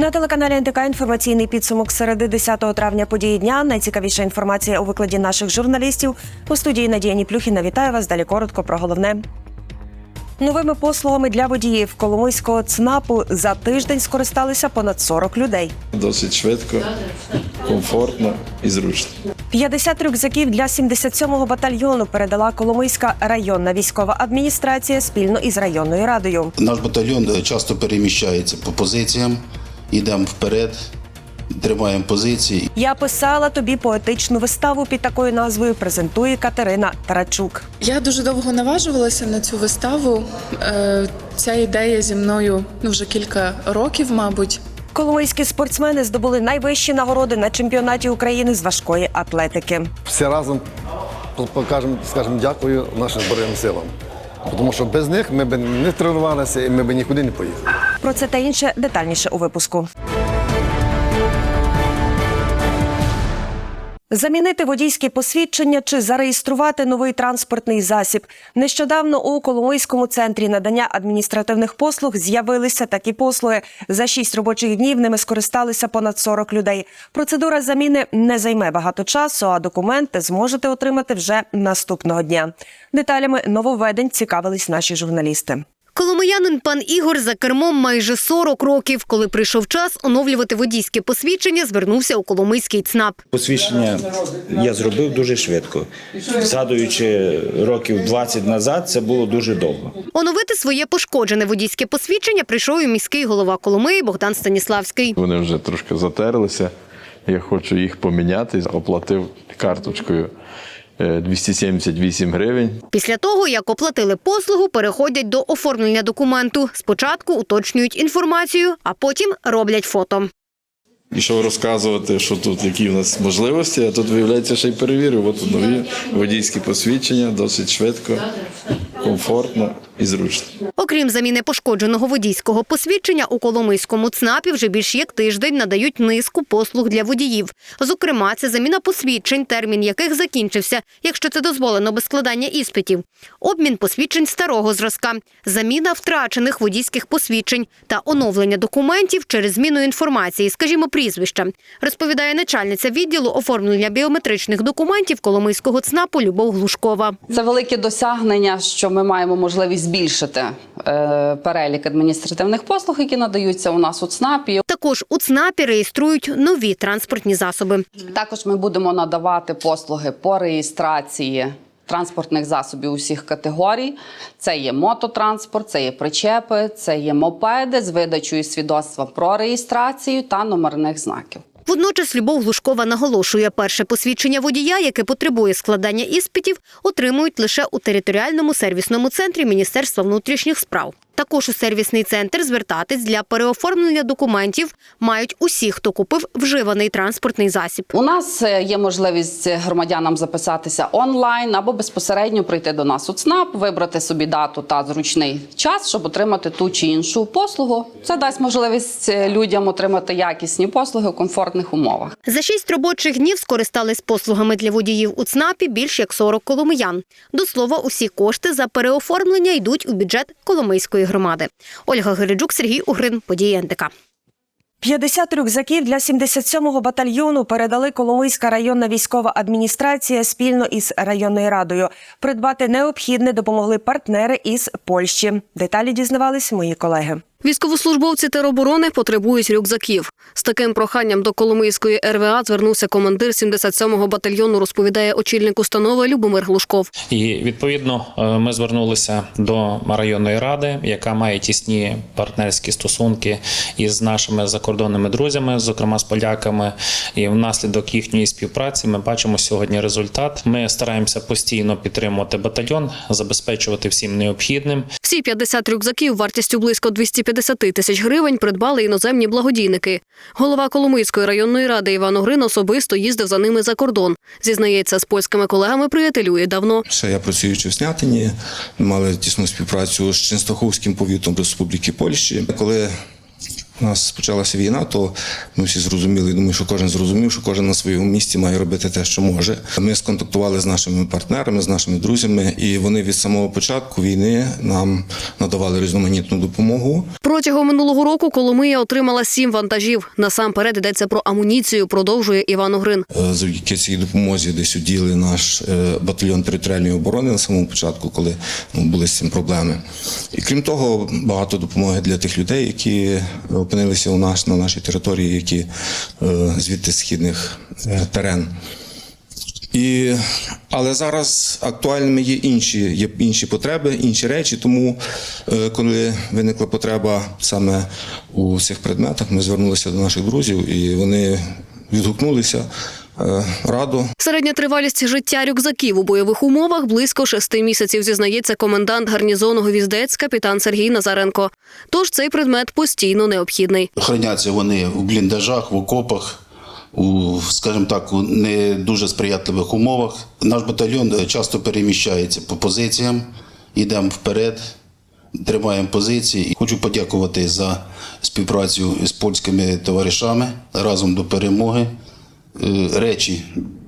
На телеканалі НТК інформаційний підсумок середи 10 травня події дня. Найцікавіша інформація у викладі наших журналістів. У студії Надія Ніплюхіна вітаю вас. Далі коротко про головне. Новими послугами для водіїв Коломийського ЦНАПу за тиждень скористалися понад 40 людей. Досить швидко, комфортно і зручно. 50 рюкзаків для 77-го батальйону передала Коломийська районна військова адміністрація спільно із районною радою. Наш батальйон е, часто переміщається по позиціям, йдемо вперед, тримаємо позиції. Я писала тобі поетичну виставу під такою назвою. Презентує Катерина Тарачук. Я дуже довго наважувалася на цю виставу. Е, Ця ідея зі мною ну вже кілька років, мабуть. Коломийські спортсмени здобули найвищі нагороди на чемпіонаті України з важкої атлетики. всі разом покажемо, скажемо дякую нашим Збройним силам. Тому що без них ми б не тренувалися і ми б нікуди не поїхали. Про це та інше детальніше у випуску. Замінити водійське посвідчення чи зареєструвати новий транспортний засіб. Нещодавно у Коломийському центрі надання адміністративних послуг з'явилися такі послуги. За шість робочих днів ними скористалися понад 40 людей. Процедура заміни не займе багато часу, а документи зможете отримати вже наступного дня. Деталями нововведень цікавились наші журналісти. Коломиянин пан Ігор за кермом майже 40 років. Коли прийшов час оновлювати водійське посвідчення, звернувся у Коломийський ЦНАП. Посвідчення я зробив дуже швидко. Згадуючи років 20 назад, це було дуже довго. Оновити своє пошкоджене водійське посвідчення прийшов і міський голова Коломиї Богдан Станіславський. Вони вже трошки затерлися. Я хочу їх поміняти. Оплатив карточкою 278 гривень. Після того, як оплатили послугу, переходять до оформлення документу. Спочатку уточнюють інформацію, а потім роблять фото. Пішов розказувати, що тут які в нас можливості, а тут виявляється, ще й перевірив. От нові водійські посвідчення, досить швидко, комфортно і зручно. Окрім заміни пошкодженого водійського посвідчення, у Коломийському ЦНАПі вже більш як тиждень надають низку послуг для водіїв. Зокрема, це заміна посвідчень, термін яких закінчився, якщо це дозволено без складання іспитів, обмін посвідчень старого зразка, заміна втрачених водійських посвідчень та оновлення документів через зміну інформації, скажімо, прізвища, розповідає начальниця відділу оформлення біометричних документів Коломийського ЦНАПу Любов Глушкова. Це велике досягнення, що ми маємо можливість збільшити е, перелік адміністративних послуг, які надаються у нас у ЦНАПі. Також у ЦНАПі реєструють нові транспортні засоби. Також ми будемо надавати послуги по реєстрації транспортних засобів усіх категорій. Це є мототранспорт, це є причепи, це є мопеди з видачею свідоцтва про реєстрацію та номерних знаків. Водночас Любов Глушкова наголошує, перше посвідчення водія, яке потребує складання іспитів, отримують лише у територіальному сервісному центрі Міністерства внутрішніх справ. Також у сервісний центр звертатись для переоформлення документів мають усі, хто купив вживаний транспортний засіб. У нас е, є можливість громадянам записатися онлайн або безпосередньо прийти до нас у ЦНАП, вибрати собі дату та зручний час, щоб отримати ту чи іншу послугу. Це дасть можливість е, людям отримати якісні послуги у комфортних умовах. За шість робочих днів скористались послугами для водіїв у ЦНАПі більш як 40 коломиян. До слова, усі кошти за переоформлення йдуть у бюджет Коломийської громади. Ольга Гириджук, Сергій Угрин, події НТК. 50 рюкзаків для 77-го батальйону передали Коломийська районна військова адміністрація спільно із районною радою. Придбати необхідне допомогли партнери із Польщі. Деталі дізнавались мої колеги. Військовослужбовці тероборони потребують рюкзаків. З таким проханням до Коломийської РВА звернувся командир 77-го батальйону, розповідає очільник установи Любомир Глушков. І відповідно е, ми звернулися до районної ради, яка має тісні партнерські стосунки із нашими закордонними друзями, зокрема з поляками. І внаслідок їхньої співпраці ми бачимо сьогодні результат. Ми стараємося постійно підтримувати батальйон, забезпечувати всім необхідним. Всі 50 рюкзаків вартістю близько 250 тисяч гривень придбали іноземні благодійники. Голова Коломийської районної ради Іван Огрин особисто їздив за ними за кордон. Зізнається, з польськими колегами приятелює давно. Ще я працюючи в Снятині, мали тісну співпрацю з Чинстаховським повітом Республіки Польщі. Коли у нас почалася війна, то ми всі зрозуміли. Думаю, що кожен зрозумів, що кожен на своєму місці має робити те, що може. Ми сконтактували з нашими партнерами, з нашими друзями, і вони від самого початку війни нам надавали різноманітну допомогу. Протягом минулого року Коломия отримала сім вантажів. Насамперед йдеться про амуніцію, продовжує Іван Огрин. Е, Завдяки цій допомозі десь уділи наш е, батальйон територіальної оборони на самому початку, коли ну, були з цим проблеми. І крім того, багато допомоги для тих людей, які опинилися у нас на нашій території, які е, звідти східних е, терен. І, але зараз актуальними є інші, є інші потреби, інші речі. Тому, е, коли виникла потреба саме у цих предметах, ми звернулися до наших друзів, і вони відгукнулися е, радо. Середня тривалість життя рюкзаків у бойових умовах близько шести місяців, зізнається комендант гарнізону Гвіздець, капітан Сергій Назаренко. Тож цей предмет постійно необхідний. Храняться вони в бліндажах, в окопах, у, скажімо так, у не дуже сприятливих умовах. Наш батальйон е, часто переміщається по позиціям, йдемо вперед, тримаємо позиції. Хочу подякувати за співпрацю з польськими товаришами разом до перемоги. Е, Речі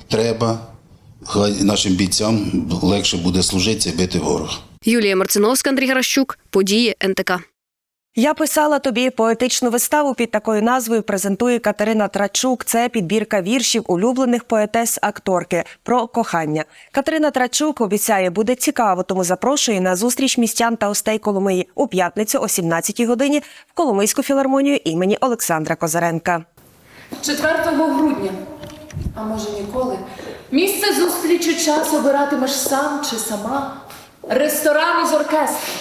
треба, хай нашим бійцям легше буде служити і бити ворога. Юлія Марциновська, Андрій Гращук. Події НТК. Я писала тобі поетичну виставу під такою назвою. Презентує Катерина Трачук. Це підбірка віршів улюблених поетес акторки про кохання. Катерина Трачук обіцяє, буде цікаво, тому запрошує на зустріч містян та гостей Коломиї у п'ятницю о 17-й годині в Коломийську філармонію імені Олександра Козаренка. 4 грудня, а може ніколи, місце зустрічі час обиратимеш сам чи сама. Ресторан із оркестром,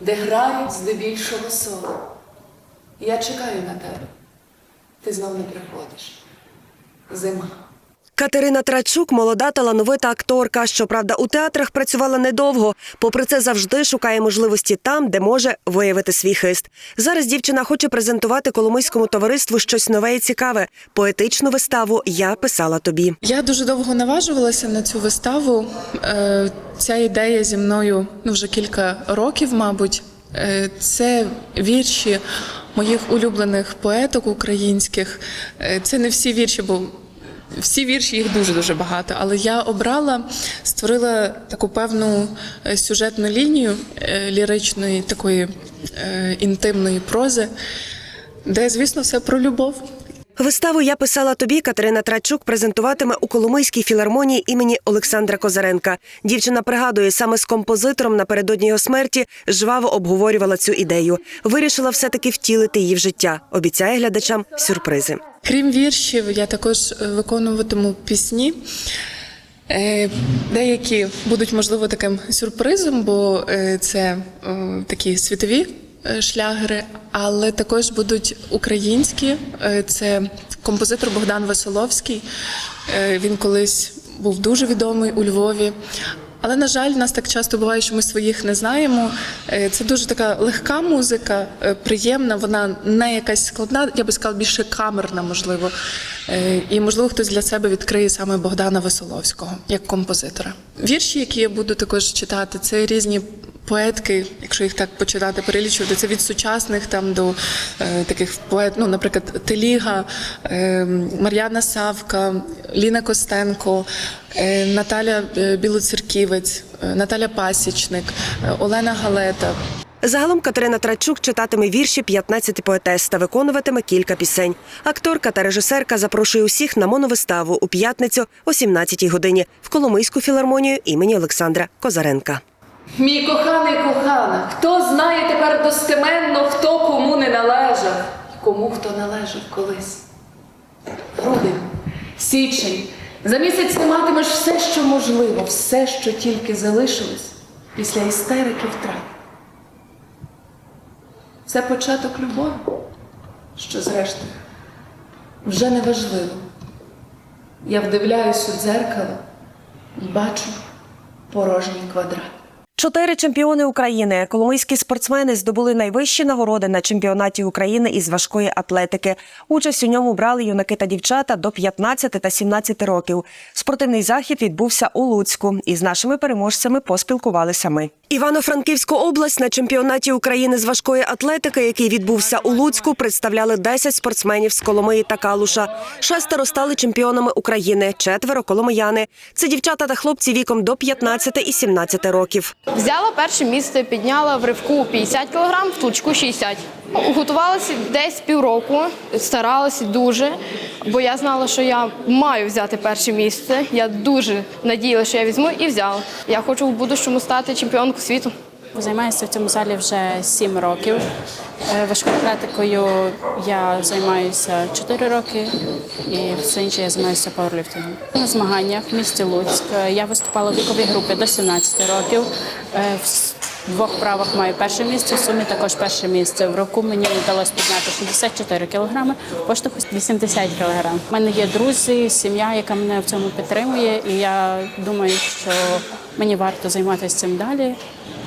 де грають здебільшого соло. Я чекаю на тебе. Ти знов не приходиш. Зима. Катерина Трачук молода талановита акторка. Щоправда, у театрах працювала недовго. Попри це, завжди шукає можливості там, де може виявити свій хист. Зараз дівчина хоче презентувати Коломийському товариству щось нове і цікаве. Поетичну виставу Я писала тобі. Я дуже довго наважувалася на цю виставу. Е, Ця ідея зі мною ну, вже кілька років, мабуть. Е, Це вірші моїх улюблених поеток українських. Е, Це не всі вірші, бо всі вірші їх дуже дуже багато. Але я обрала, створила таку певну е, сюжетну лінію е, ліричної, такої е, інтимної прози, де, звісно, все про любов. Виставу Я писала тобі. Катерина Трачук презентуватиме у Коломийській філармонії імені Олександра Козаренка. Дівчина пригадує, саме з композитором напередодні його смерті жваво обговорювала цю ідею. Вирішила все-таки втілити її в життя. Обіцяє глядачам сюрпризи. Крім віршів, я також е, виконуватиму пісні. Е, Деякі будуть, можливо, таким сюрпризом, бо е, це такі світові шлягери, але також будуть українські. Це композитор Богдан Веселовський. Е, Він колись був дуже відомий у Львові. Але, на жаль, нас так часто буває, що ми своїх не знаємо. Е, Це дуже така легка музика, е, приємна, вона не якась складна, я би сказала, більше камерна, можливо. Е, І, можливо, хтось для себе відкриє саме Богдана Веселовського як композитора. Вірші, які я буду також читати, це різні. Поетки, якщо їх так почитати, перелічувати, це від сучасних там до е, таких поет, ну, наприклад, Теліга, е, Мар'яна Савка, Ліна Костенко, е, Наталя е, Білоцерківець, е, Наталя Пасічник, е, Олена Галета. Загалом Катерина Трачук читатиме вірші 15 поетес та виконуватиме кілька пісень. Акторка та режисерка запрошує усіх на моновиставу у п'ятницю о 17-й годині в Коломийську філармонію імені Олександра Козаренка. Мій коханий кохана, хто знає тепер достеменно, хто кому не належав, і кому хто належав колись. Грудень, січень. За місяць ти матимеш все, що можливо, все, що тільки залишилось після істерики втрат. Це початок любові, що зрештою вже не важливо. Я вдивляюсь у дзеркало і бачу порожній квадрат. Чотири чемпіони України. Коломийські спортсмени здобули найвищі нагороди на чемпіонаті України із важкої атлетики. Участь у ньому брали юнаки та дівчата до 15 та 17 років. Спортивний захід відбувся у Луцьку. Із нашими переможцями поспілкувалися ми. Івано-Франківську область на чемпіонаті України з важкої атлетики, який відбувся у Луцьку, представляли 10 спортсменів з Коломиї та Калуша. Шестеро стали чемпіонами України, четверо коломияни. Це дівчата та хлопці віком до 15 і 17 років. Взяла перше місце, підняла в ривку 50 кг, в тучку 60. Готувалася десь півроку, старалася дуже, бо я знала, що я маю взяти перше місце. Я дуже надіялася, що я візьму і взяла. Я хочу в будущому стати чемпіонкою світу. Займаюся в цьому залі вже 7 років. Е, Важкою атлетикою я займаюся 4 роки і все інше я займаюся пауерліфтингом. На змаганнях в місті Луцьк е, я виступала в віковій групі до 17 років. Е, В двох правах маю перше місце, в сумі також перше місце. В року мені вдалося підняти 64 кілограми, поштовху 80 кілограм. У мене є друзі, сім'я, яка мене в цьому підтримує, і я думаю, що мені варто займатися цим далі.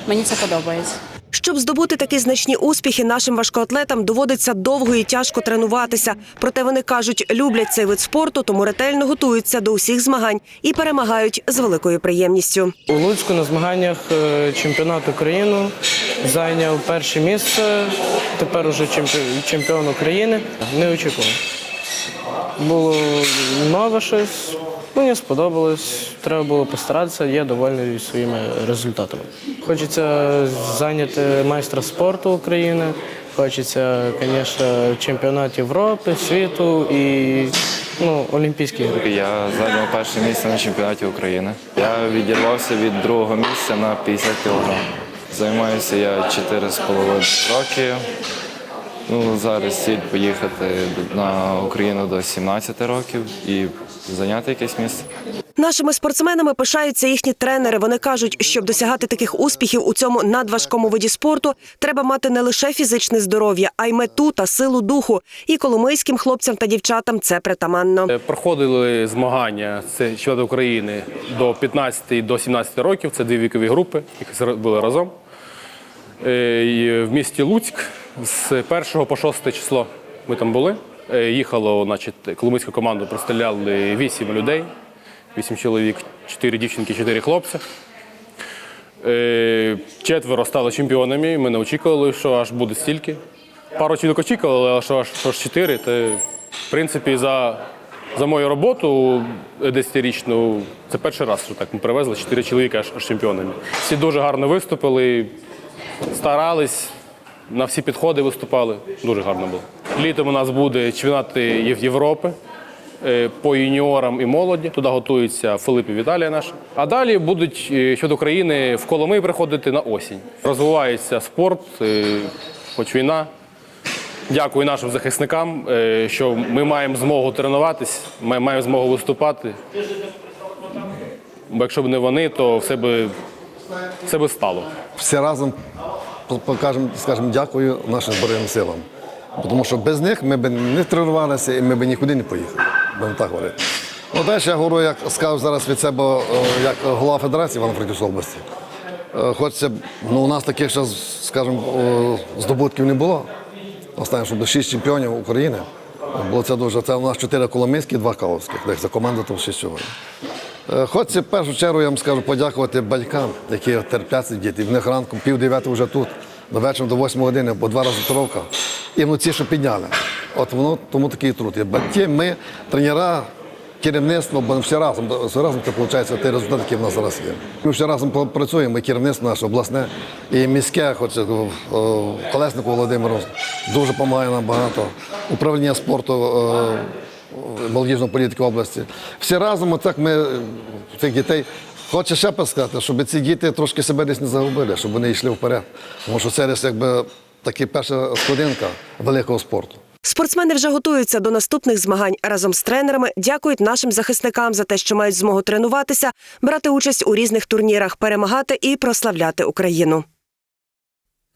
Мені це подобається. Щоб здобути такі значні успіхи, нашим важкоатлетам доводиться довго і тяжко тренуватися. Проте вони кажуть, люблять цей вид спорту, тому ретельно готуються до усіх змагань і перемагають з великою приємністю. У Луцьку на змаганнях е, чемпіонат України зайняв перше місце. Тепер уже чемпі- чемпіон України. Не очікував. Було нове щось. Мені сподобалось. Треба було постаратися. Я довольний своїми результатами. Хочеться зайняти майстра спорту України. Хочеться, звісно, чемпіонат Європи, світу і ну, Олімпійських ігор. Я зайняв перше місце на чемпіонаті України. Я відірвався від другого місця на 50 кг. Займаюся я 4,5 роки. Ну, зараз ціль поїхати на Україну до 17 років і зайняти якесь місце. Нашими спортсменами пишаються їхні тренери. Вони кажуть, щоб досягати таких успіхів у цьому надважкому виді спорту, треба мати не лише фізичне здоров'я, а й мету та силу духу. І коломийським хлопцям та дівчатам це притаманно. Е, Проходили змагання це чемпіонат України до 15 до 17 років. Це дві вікові групи, які були разом. Е, і В місті Луцьк з 1 по 6 число ми там були. Е, Їхало, значить, коломийську команду представляли 8 людей, 8 чоловік, 4 дівчинки, 4 хлопці. Е, Четверо стали чемпіонами. Ми не очікували, що аж буде стільки. Пару чоловік очікували, але що аж, 4, то в принципі за, за мою роботу 10-річну, це перший раз, що так ми привезли 4 чоловіка аж, аж чемпіонами. Всі дуже гарно виступили, старались, на всі підходи виступали. Дуже гарно було. Літом у нас буде чемпіонати Європи е, по юніорам і молоді. Туди готується Филип і Віталія наш. А далі будуть е, щодо України в Коломий приходити на осінь. Розвивається спорт, е, хоч війна. Дякую нашим захисникам, що ми маємо змогу тренуватись, ми маємо змогу виступати. Бо якщо б не вони, то все би, все би стало. всі разом покажемо, скажемо дякую нашим Збройним силам. Тому що без них ми б не тренувалися і ми б нікуди не поїхали. Будемо так говорити. Ну, далі я говорю, як скажу зараз від себе е, як голова Федерації Івано-Франківської області. Е, Хочеться, ну, у нас таких ще, скажімо, е, здобутків не було. Останнє, щоб до шість чемпіонів України. Було це дуже. Це у нас чотири коломийські, два каловських. Так, за команду там шість. Е, Хочеться в першу чергу, я вам скажу, подякувати батькам, які терплять цих дітей. В них ранком пів дев'ятого вже тут, до вечора до восьмої години, бо два рази тренування. І вночі, що підняли. От воно тому такий труд. Батьки, ми, тренера, керівництво, бо всі разом, всі разом це виходить той результат, який в нас зараз є. Ми всі разом працюємо, керівництво наше обласне, і міське, хоч е, колеснику Володимиру, дуже допомагає нам багато. Управління спорту. е, молодіжної політики області. Всі разом, отак ми е, цих дітей. Хочу ще сказати, щоб ці діти трошки себе десь не загубили, щоб вони йшли вперед. Тому що це десь якби така перша сходинка великого спорту. Спортсмени вже готуються до наступних змагань разом з тренерами. Дякують нашим захисникам за те, що мають змогу тренуватися, брати участь у різних турнірах, перемагати і прославляти Україну.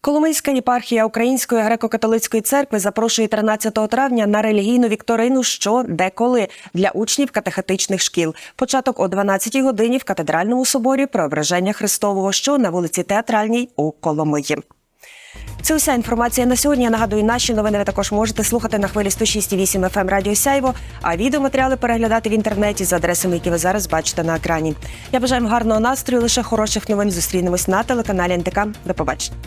Коломийська єпархія Української греко-католицької церкви запрошує 13 травня на релігійну вікторину «Що, де, коли» для учнів катехетичних шкіл. Початок о 12-й годині в катедральному соборі Преображення Христового, що на вулиці Театральній у Коломиї. Це уся інформація на сьогодні. Я нагадую, наші новини ви також можете слухати на хвилі 106,8 FM Радіо Сяйво, а відеоматеріали переглядати в інтернеті за адресами, які ви зараз бачите на екрані. Я бажаю вам гарного настрою, лише хороших новин. Зустрінемось на телеканалі НТК. До побачення.